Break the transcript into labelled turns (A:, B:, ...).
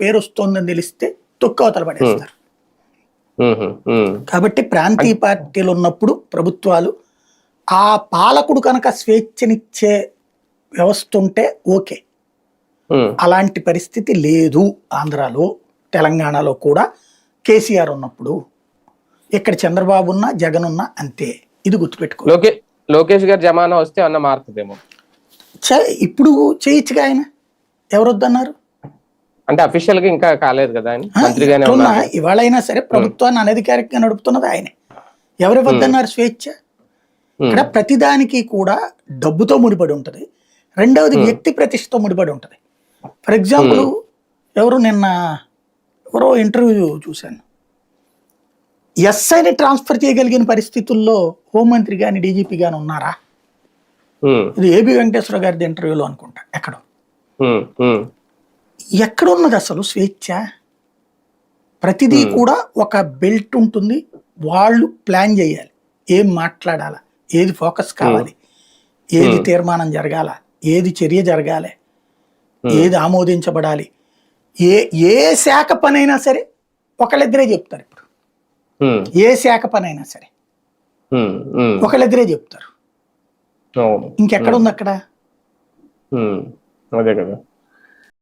A: పేరు వస్తోందని తెలిస్తే తొక్కు అవతల పడేస్తారు కాబట్టి ప్రాంతీయ పార్టీలు ఉన్నప్పుడు ప్రభుత్వాలు ఆ పాలకుడు కనుక స్వేచ్ఛనిచ్చే వ్యవస్థ ఉంటే ఓకే. అలాంటి పరిస్థితి లేదు ఆంధ్రాలో తెలంగాణలో కూడా కేసీఆర్ ఉన్నప్పుడు. ఇక్కడ చంద్రబాబు ఉన్నా జగన్ ఉన్నా అంతే. ఇది గుర్తుపెట్టుకో
B: లోకే లోకేష్ గారి జమానా వస్తే అన్న మారుతుందేమో.
A: ఇప్పుడు చేయొచ్చుగా ఆయన? ఎవరొద్దన్నారు?
B: అంటే అఫీషియల్గా ఇంకా కాలేదు కదా మంత్రిగానే
A: ఇవాళైనా సరే ప్రభుత్వాన్ని అనధికారికంగా నడుపుతున్నది ఆయనే. ఎవరు వద్దన్నారు స్వేచ్ఛ? ఇక్కడ ప్రతిదానికి కూడా డబ్బుతో ముడిపడి ఉంటది. రెండవది వ్యక్తి ప్రతిష్టతో ముడిపడి ఉంటది. ఫర్ ఎగ్జాంపుల్ ఎవరు నిన్న ఎవరో ఇంటర్వ్యూ చూశాను. ఎస్ఐని ట్రాన్స్ఫర్ చేయగలిగిన పరిస్థితుల్లో హోంమంత్రి కానీ డీజీపీ కానీ ఉన్నారా? ఇది ఏబి వెంకటేశ్వర గారి ఇంటర్వ్యూలో అనుకుంటా ఎక్కడో. ఎక్కడున్నది అసలు స్వేచ్ఛ? ప్రతిదీ కూడా ఒక బెల్ట్ ఉంటుంది. వాళ్ళు ప్లాన్ చేయాలి. ఏం మాట్లాడాలా? ఏది ఫోకస్ కావాలి? ఏది తీర్మానం జరగాల? ఏది చర్య జరగాలి? ఏది ఆమోదించబడాలి? ఏ ఏ శాఖ పనైనా సరే ఒకళ్ళిద్దరే చెప్తారు ఇప్పుడు. ఏ శాఖ పనైనా సరే. ఒకళ్ళిద్దరే చెప్తారు.
B: అవును.
A: ఇంకెక్కడ ఉంది అక్కడ?
B: అదే కదా.